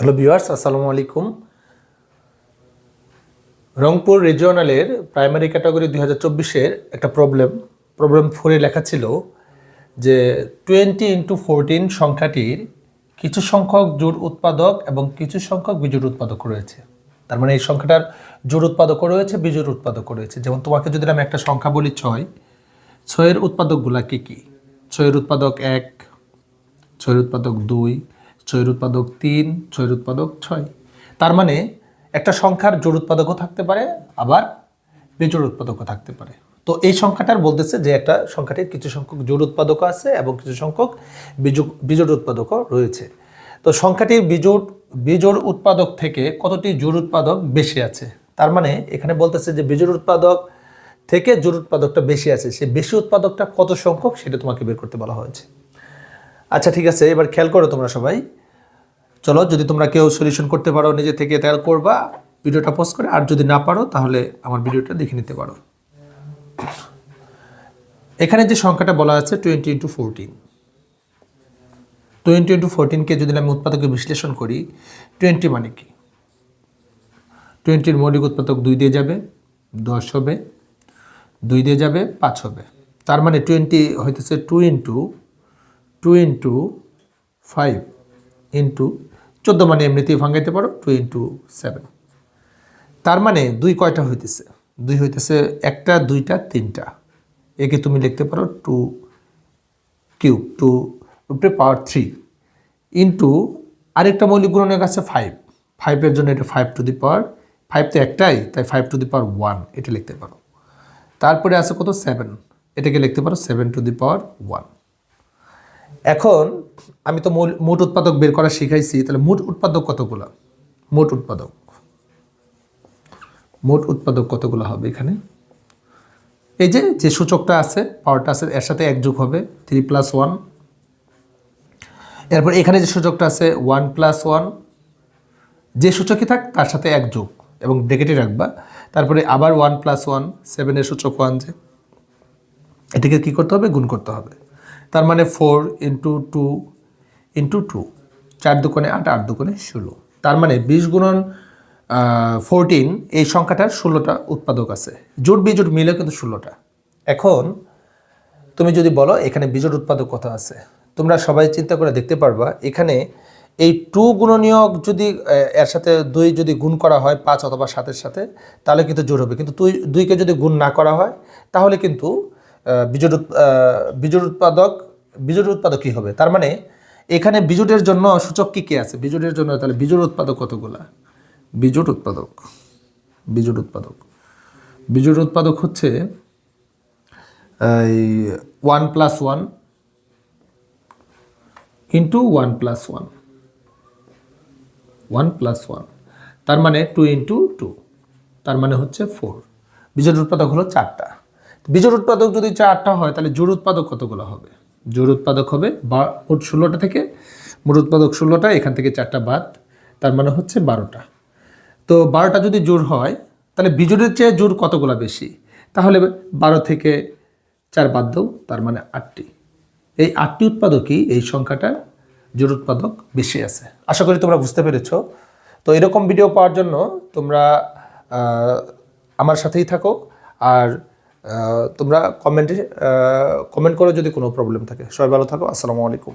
Hello viewers আসসালামু আলাইকুম। Rangpur রিজিওনালের primary category দুই হাজার চব্বিশের একটা প্রবলেম প্রবলেম ফোরে লেখা ছিল যে টোয়েন্টি ইন্টু ফোরটিন সংখ্যাটির কিছু সংখ্যক জোড় উৎপাদক এবং কিছু সংখ্যক বিজোড় উৎপাদক রয়েছে। তার মানে এই সংখ্যাটার জোড় উৎপাদক রয়েছে, বিজোড় উৎপাদক রয়েছে। যেমন তোমাকে যদি আমি একটা সংখ্যা বলি ছয়, ছয়ের উৎপাদকগুলা কী কী? ছয়ের উৎপাদক এক, ছয়ের উৎপাদক দুই ছয়ের উৎপাদক তিন ছয়ের উৎপাদক ছয়। তার মানে একটা সংখ্যার জোড় উৎপাদকও থাকতে পারে, আবার বেজোড় উৎপাদকও থাকতে পারে। তো এই সংখ্যাটার বলতেছে যে একটা সংখ্যাটির কিছু সংখ্যক জোড় উৎপাদকও আছে এবং কিছু সংখ্যক বিজোড় উৎপাদকও রয়েছে। তো সংখ্যাটির বিজোড় বিজোড় উৎপাদক থেকে কতটি জোর উৎপাদক বেশি আছে? তার মানে এখানে বলতেছে যে বিজোড় উৎপাদক থেকে জোর উৎপাদকটা বেশি আছে। সে বেশি উৎপাদকটা কত সংখ্যক সেটা তোমাকে বের করতে বলা হয়েছে। আচ্ছা ঠিক আছে, এবার খেয়াল করো তোমরা সবাই। চলো, যদি তোমরা কেউ সলিউশন করতে পারো নিজে থেকে তাহলে করবা, ভিডিওটা পোস্ট করে, আর যদি না পারো, তাহলে আমার ভিডিওটা দেখে নিতে পারো। এখানে যে সংখ্যাটা বলা আছে twenty into fourteen twenty into ফোরটিনকে যদি আমি উৎপাদকে বিশ্লেষণ করি টোয়েন্টি মানে কি? টোয়েন্টির মৌলিক উৎপাদক দুই দিয়ে যাবে, দশ হবে, দুই দিয়ে যাবে, পাঁচ হবে। তার মানে টোয়েন্টি হইতেছে two into two into five into চোদ্দ মানে এমনিতেই ভাঙাইতে পারো টু ইন্টু সেভেন তার মানে দুই কয়টা হইতেছে? দুই হইতেছে একটা, দুইটা, তিনটা। একে তুমি লিখতে পারো টু কিউব টু উপরে পাওয়ার থ্রি ইন্টু আরেকটা মৌলিক গুণনের কাছে ফাইভ ফাইভের জন্য এটা five to the power five তো একটাই, তাই five to the power one এটা লিখতে পারো। তারপরে আছে কত? সেভেন এটাকে লিখতে পারো seven to the power one এখন আমি তো মোট উৎপাদক বের করা শিখাইছি, তাহলে মোট উৎপাদক কতগুলো? মোট উৎপাদক। মোট উৎপাদক কতগুলো হবে এখানে? এই যে যে সূচকটা আছে পাওয়ারটা আছে, এর সাথে এক যোগ হবে থ্রি প্লাস ওয়ান এরপর এখানে যে সূচকটা আছে ওয়ান প্লাস ওয়ান যে সূচকই থাক, তার সাথে এক যোগ এবং ব্রেকেটে রাখবা। তারপরে আবার ওয়ান প্লাস ওয়ান সেভেনের সূচক ওয়ান যে, এটাকে কী করতে হবে? গুণ করতে হবে। তার মানে four into two into two চার দোকানে আট আট দোকানে ষোলো। তার মানে বিশ গুণন ফোরটিন এই সংখ্যাটার ষোলোটা উৎপাদক আছে। জোট বিজোট মিলে কিন্তু ষোলোটা। এখন তুমি যদি বলো, এখানে বিজোট উৎপাদক কত আছে? তোমরা সবাই চিন্তা করে দেখতে পারবা, এখানে এই টু গুণনীয়ক যদি এর সাথে দুই যদি গুণ করা হয়, পাঁচ অথবা সাতের সাথে, তাহলে কিন্তু জোর হবে। কিন্তু দুই, দুইকে যদি গুণ না করা হয়, তাহলে কিন্তু বিজোট আহ, উৎপাদক বিজোট উৎপাদক কী হবে? তার মানে এখানে বিজুটের জন্য সূচক কী কী আছে? বিজুটের জন্য তাহলে বিজোট উৎপাদক কতগুলা? বিজুট উৎপাদক বিজুট উৎপাদক। বিজোট উৎপাদক হচ্ছে এই one plus one into one plus one one plus one তার মানে টু ইন্টু টু তার মানে হচ্ছে ফোর বিজুট উৎপাদক হলো চারটা। বীজের উৎপাদক যদি চারটা হয়, তাহলে জোড় উৎপাদক কতগুলো হবে? জোড় উৎপাদক হবে বা মোট ষোলোটা থেকে, মোট উৎপাদক ষোলোটা, এখান থেকে চারটা বাদ, তার মানে হচ্ছে বারোটা। তো বারোটা যদি জোর হয়, তাহলে বিজোড়ের চেয়ে জোর কতগুলো বেশি? তাহলে বারো থেকে চার বাদ দাও, তার মানে আটটি। এই আটটি উৎপাদকই এই সংখ্যাটা জোর উৎপাদক বেশি আছে। আশা করি তোমরা বুঝতে পেরেছ। তো এরকম ভিডিও পাওয়ার জন্য তোমরা আমার সাথেই থাকো। আর তোমরা কমেন্টে কমেন্ট করো যদি কোনো প্রবলেম থাকে। সবাই ভালো থাকো। আসসালামু আলাইকুম।